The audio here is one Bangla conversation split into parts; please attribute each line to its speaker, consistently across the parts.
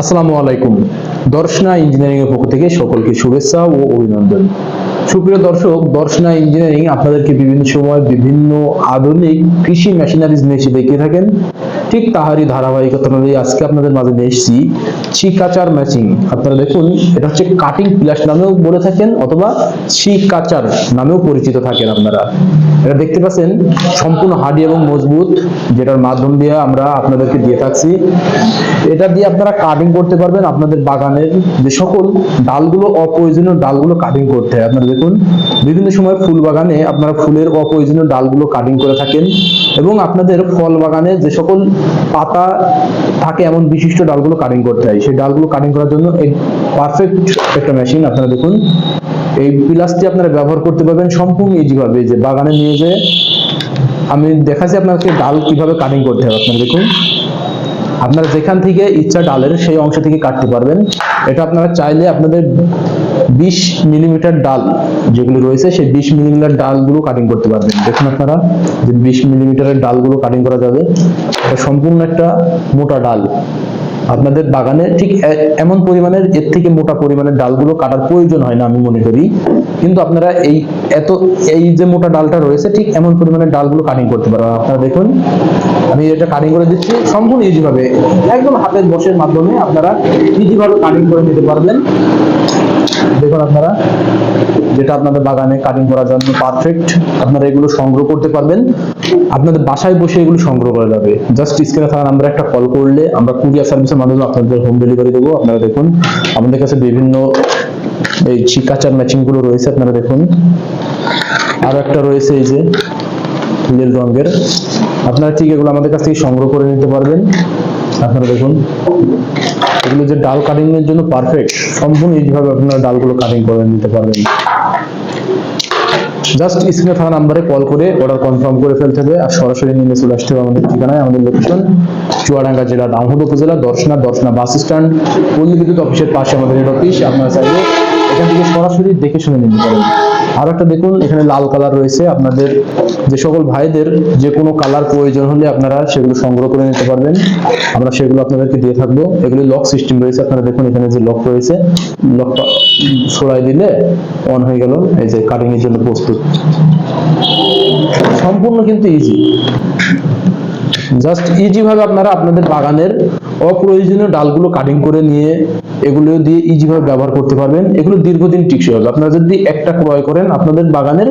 Speaker 1: আসসালামু আলাইকুম। দর্শনা ইঞ্জিনিয়ারিং এর পক্ষ থেকে সকলকে শুভেচ্ছা ও অভিনন্দন। সুপ্রিয় দর্শক, দর্শনা ইঞ্জিনিয়ারিং আপনাদেরকে বিভিন্ন সময় বিভিন্ন আধুনিক কৃষি মেশিনারিজ নিয়ে দেখিয়ে থাকেন। ঠিক তাহারই ধারাবাহিকতা অনুযায়ী আজকে আপনাদের মাঝে নিয়ে এসেছি চিকাচার ম্যাচিং। আপনারা দেখুন, এটা হচ্ছে কাটিং প্লাস নামেও বলে থাকেন অথবা চিকাচার নামেও পরিচিত থাকেন আপনারা। এটা দেখতে পাচ্ছেন, সম্পূর্ণ হাডি এবং মজবুত, যেটার মাধ্যম দিয়ে আমরা আপনাদেরকে দিয়ে থাকছি। এটা দিয়ে আপনারা কাটিং করতে পারবেন আপনাদের বাগানের যে সকল ডালগুলো অপ্রয়োজনীয় ডালগুলো কাটিং করতে হয়। আপনারা দেখুন, বিভিন্ন সময় ফুল বাগানে আপনারা ফুলের অপ্রয়োজনীয় ডালগুলো কাটিং করে থাকেন এবং আপনাদের ফল বাগানে যে সকল পাতা থাকে এমন বিশিষ্ট ডালগুলো কাটিং করতে হয়। সেই ডালগুলো কাটিং করার জন্য এই পারফেক্ট একটা মেশিন আপনারা দেখুন। এই প্লাসটি আপনারা ব্যবহার করতে পারবেন সম্পূর্ণ ইজি ভাবে। যে বাগানে নিয়ে যেয়ে আমি দেখাচ্ছি আপনাকে ডাল কীভাবে কাটিং করতে হবে আপনারা দেখুন। আপনারা যেখান থেকে ইচ্ছা ডালের সেই অংশ থেকে কাটতে পারবেন। এটা আপনারা চাইলে আপনাদের বিশ মিলিমিটার ডাল যেগুলো রয়েছে, সেই বিশ মিলিমিটার ডালগুলো কাটিং করতে পারবেন। দেখুন আপনারা, যে বিশ মিলিমিটারের ডালগুলো কাটিং করা যাবে। এটা সম্পূর্ণ একটা মোটা ডাল। আপনাদের বাগানে ঠিক এমন পরিমাণের, এর থেকে মোটা পরিমাণের ডালগুলো কাটার প্রয়োজন হয় না আমি মনে করি। কিন্তু আপনারা এই এত, এই যে মোটা ডালটা রয়েছে, ঠিক এমন পরিমাণের ডালগুলো কাটিং করতে পারবেন আপনারা দেখুন, আমি এটা কাটিং করে দিচ্ছি সম্পূর্ণ ইজি ভাবে একদম হাতের বসের মাধ্যমে আপনারা ইজি ভাবে কাটিং করে নিতে পারবেন। দেখুন আপনারা, যেটা আপনাদের বাগানে কাটিং করার জন্য পারফেক্ট আপনারা এগুলো সংগ্রহ করতে পারবেন। আপনাদের বাসায় বসে এগুলো সংগ্রহ করা যাবে। জাস্ট স্ক্রিনে থাকা নাম্বারে একটা কল করলে আমরা কুরিয়ার সার্ভিসের মাধ্যমে আপনাদের হোম ডেলিভারি দেবো। আপনারা দেখুন, আমাদের কাছে বিভিন্ন এই চিকাচার ম্যাচিংগুলো রয়েছে, আপনারা দেখুন। আরও একটা রয়েছে এই যে, নীল রঙের। আপনারা ঠিক এগুলো আমাদের কাছ থেকে সংগ্রহ করে নিতে পারবেন। আপনারা দেখুন, এগুলো যে ডাল কাটিং এর জন্য পারফেক্ট সম্পূর্ণ এইভাবে আপনারা ডালগুলো কাটিং করে নিতে পারবেন। জাস্ট স্ক্রিনে থাকা নাম্বারে কল করে অর্ডার কনফার্ম করে ফেলতে হবে। আর সরাসরি নিয়ে চলে আসতে হবে আমাদের ঠিকানায়, আমাদের লোকেশন চুয়াডাঙ্গা জেলা দামোহদ উপজেলা, দর্শনা দর্শনা বাস স্ট্যান্ড পল্লী বিদ্যুৎ অফিসের পাশে আমাদের অফিস আপনারা চাইলে এখান থেকে সরাসরি দেখে শুনে নিতে পারেন। আর একটা দেখুন, এখানে লাল কালার রয়েছে। আপনাদের যে সকল ভাইদের যে কোনো কালার প্রয়োজন হলে আপনারা সেগুলো সংগ্রহ করে নিতে পারবেন। আমরা সেগুলো আপনাদেরকে দিয়ে থাকব। এগুলি লক সিস্টেম রয়েছে। আপনারা দেখুন, এখানে যে লক রয়েছে লকটা সরাই দিলে অন হয়ে গেল। এই যে কাটিং এর জন্য প্রস্তুত। সম্পূর্ণ কিন্তু ইজি জাস্ট ইজি ভাবে আপনারা আপনাদের বাগানের অপ্রয়োজনীয় ডালগুলো কাটিং করে নিয়ে এগুলো দিয়ে ইজি ভাবে ব্যবহার করতে পারবেন। এগুলো দীর্ঘদিন টিকসই হবে। আপনারা যদি একটা ক্রয় করেন, আপনাদের বাগানের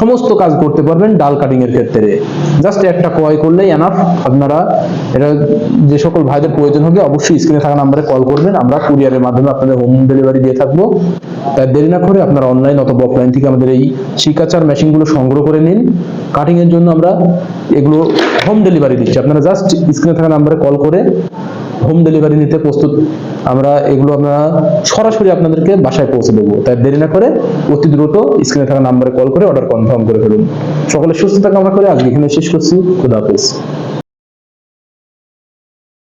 Speaker 1: সমস্ত কাজ করতে পারবেন ডাল কাটিং এর ক্ষেত্রে। জাস্ট একটা ক্রয় করলেই এনাফ আপনারা এটা যে সকল ভাইদের প্রয়োজন হবে, অবশ্যই স্ক্রিনে থাকা নাম্বারে কল করবেন। আমরা কুরিয়ারের মাধ্যমে আপনাদের হোম ডেলিভারি দিয়ে থাকব। তাই দেরি না করে আপনারা অনলাইন অথবা অফলাইন থেকে আমাদের এই শিকাচার মেশিনগুলো সংগ্রহ করে নিন। কাটিং এর জন্য আমরা এগুলো হোম ডেলিভারি দিচ্ছি। আপনারা জাস্ট স্ক্রিনে থাকা নাম্বারে কল করে হোম ডেলিভারি নিতে প্রস্তুত। আমরা এগুলো আমরা সরাসরি আপনাদেরকে বাসায় পৌঁছে দেবো। তাই দেরি না করে অতি দ্রুত স্ক্রিনে থাকা নাম্বারে কল করে অর্ডার কনফার্ম করে ফেলুন। সকলে সুস্থতা কামনা করে আজকে এখানে শেষ করছি। খুদা হাফেজ।